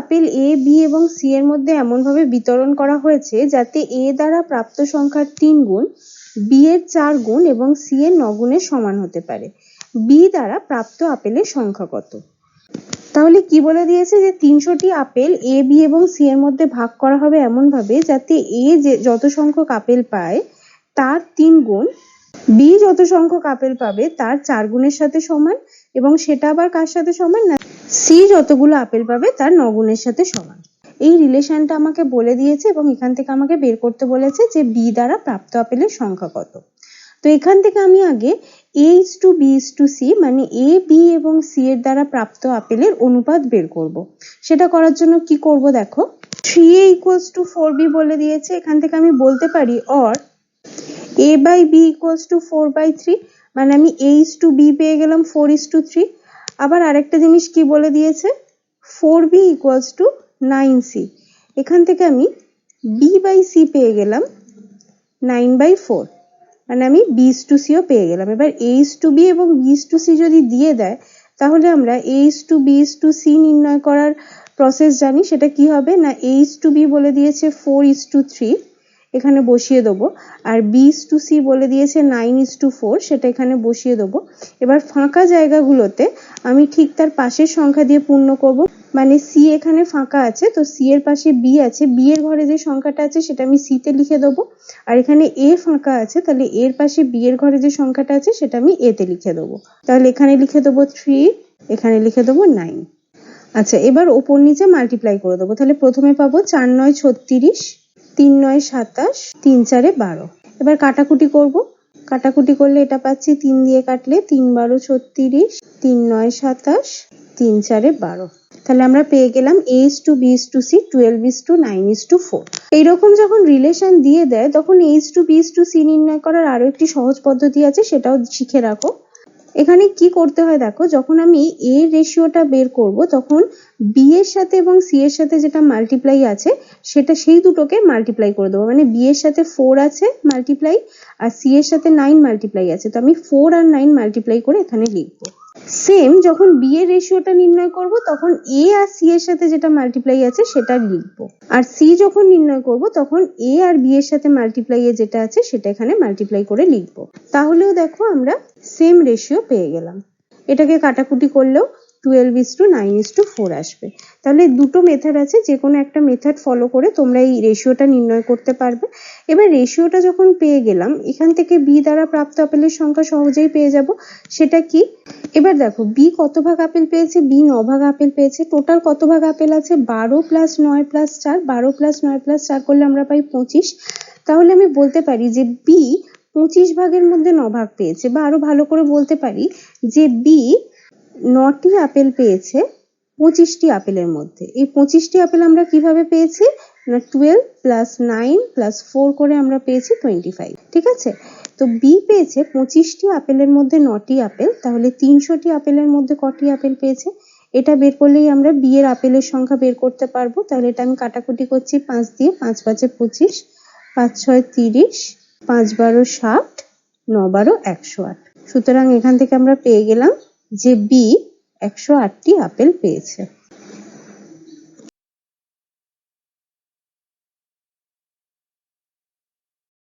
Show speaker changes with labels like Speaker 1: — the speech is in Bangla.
Speaker 1: আপেল এ বি এবং সি এর মধ্যে এমনভাবে বিতরণ করা হয়েছে যাতে এ দ্বারা প্রাপ্ত সংখ্যার তিন গুণ বি এর চার গুণ এবং সি এর ন গুণের সমান হতে পারে। বি দ্বারা প্রাপ্ত আপেলের সংখ্যা কত? তাহলে কি বলে দিয়েছে যে তিনশোটি আপেল এ বি এবং সি এর মধ্যে ভাগ করা হবে এমন ভাবে যাতে এ যে যত সংখ্যক আপেল পায়, তার তিন গুণ বি যত সংখ্যক আপেল পাবে, তার চার গুণের সাথে সমান এবং সেটা আবার কার সাথে সমান না সি যতগুলো আপেল পাবে, তার ন গুণের সাথে সমান। এই রিলেশনটা আমাকে বলে দিয়েছে এবং এখান থেকে আমাকে বের করতে বলেছে যে বি দ্বারা প্রাপ্ত আপেলের সংখ্যা কত। তো এখান থেকে আমি আগে A is to B is to C মানে এ, বি এবং সি এর দ্বারা প্রাপ্ত আপেলের অনুপাত বের করব। সেটা করার জন্য কি করব দেখো? Three A equals to four B বলে দিয়েছে, এখান থেকে আমি বলতে পারি or A by B equals to four by three মানে আমি এ ইস টু বি পেয়ে গেলাম, ফোর ইস টু থ্রি। আবার আরেকটা জিনিস কি বলে দিয়েছে? Four B equals to nine C এখান থেকে আমি বি বাই সি পেয়ে গেলাম নাইন বাই ফোর মানে আমি বিস টু সিও পেয়ে গেলাম। এবার এইচ টু বি এবং বিস টু সি যদি দিয়ে দেয়, তাহলে আমরা H to B's to C নির্ণয় করার প্রসেস জানি, সেটা কি হবে? না এইচ টু বি বলে দিয়েছে ফোর ইস টু থ্রি এখানে বসিয়ে দেবো। আর বি ইস টু সি বলে দিয়েছে নাইন ইস টু ফোর সেটা এখানে বসিয়ে দেবো। এবার ফাঁকা জায়গাগুলোতে আমি ঠিক তার পাশের সংখ্যা দিয়ে পূর্ণ করব। মানে সি এখানে ফাঁকা আছে, তো সি এর পাশে বি আছে। বি এর ঘরে যে সংখ্যাটা আছে, সেটা আমি সি তে লিখে দেবো। আর এখানে এ ফাঁকা আছে, তাহলে এর পাশে বি এর ঘরে যে সংখ্যাটা আছে, সেটা আমি এ তে লিখে দেবো। তাহলে এখানে লিখে দেবো থ্রি এখানে লিখে দেবো নাইন আচ্ছা এবার ওপর নিচে মাল্টিপ্লাই করে দেবো। তাহলে প্রথমে পাবো চার, নয়, ছত্রিশ। তিন নয় সাতাশ, তিন চারে বারো। এবার কাটাকুটি করব। কাটাকুটি করলে এটা পাচ্ছি তিন দিয়ে কাটলে তিন বারো ছত্রিশ, তিন নয় সাতাশ, তিন চারে বারো। তাহলে আমরা পেয়ে গেলাম A is to B is to C twelve is to nine is to four এইরকম যখন রিলেশন দিয়ে দেয়, তখন H to B is to C নির্ণয় করার আরও একটি সহজ পদ্ধতি আছে, সেটাও শিখে রাখো। এখানে কি করতে হয় দেখো, যখন আমি এ রেশিওটা বের করব, তখন বি এর সাথে এবং সি এর সাথে যেটা মাল্টিপ্লাই আছে, সেটা সেই দুটোকে মাল্টিপ্লাই করে দেবো। মানে বি এর সাথে ফোর আছে মাল্টিপ্লাই আর সি এর সাথে নাইন মাল্টিপ্লাই আছে। তো আমি ফোর আর নাইন মাল্টিপ্লাই করে এখানে লিখব। সেম যখন বি এর রেশিওটা নির্ণয় করব, তখন এ আর সি এর সাথে যেটা মাল্টিপ্লাই আছে, সেটা লিখব। আর সি যখন নির্ণয় করব, তখন এ আর বি এর সাথে মাল্টিপ্লাই এ যেটা আছে, সেটা এখানে মাল্টিপ্লাই করে লিখব। তাহলেও দেখো আমরা সেম রেশিও পেয়ে গেলাম। এটাকে কাটাকুটি করলেও twelve is to nine is to four আসবে। তাহলে দুটো মেথড আছে যে কোনো একটা মেথড ফলো করে তোমরা এই রেশিওটা নির্ণয় করতে পারবে। এবার রেশিওটা যখন পেয়ে গেলাম, এখান থেকে বি দ্বারা প্রাপ্ত আপেলের সংখ্যা সহজেই পেয়ে যাব। সেটা কি? এবার দেখো বি কত ভাগ আপেল পেয়েছে? বি ন ভাগ আপেল পেয়েছে। টোটাল কত ভাগ আপেল আছে? বারো প্লাস নয় প্লাস চার। বারো প্লাস নয় প্লাস চার করলে আমরা পাই পঁচিশ। তাহলে আমি বলতে পারি যে বি পঁচিশ ভাগের মধ্যে ন ভাগ পেয়েছে, বা আরও ভালো করে বলতে পারি যে বি নটি আপেল পেয়েছে পঁচিশটি আপেলের মধ্যে। এই পঁচিশটি আপেল আমরা কীভাবে পেয়েছি? না twelve plus nine plus four করে আমরা পেয়েছি টোয়েন্টি ফাইভ ঠিক আছে? তো বি পেয়েছে পঁচিশটি আপেলের মধ্যে নটি আপেল, তাহলে তিনশোটি আপেলের মধ্যে কটি আপেল পেয়েছে? এটা বের করলেই আমরা বি এর আপেলের সংখ্যা বের করতে পারব। তাহলে এটা আমি কাটাকুটি করছি, পাঁচ দিয়ে পাঁচ পাঁচে পঁচিশ, পাঁচ ছয় তিরিশ পাঁচ বারো ষাট ন বারো একশো আট। সুতরাং এখান থেকে আমরা পেয়ে গেলাম যে বি একশো আটটি আপেল পেয়েছে।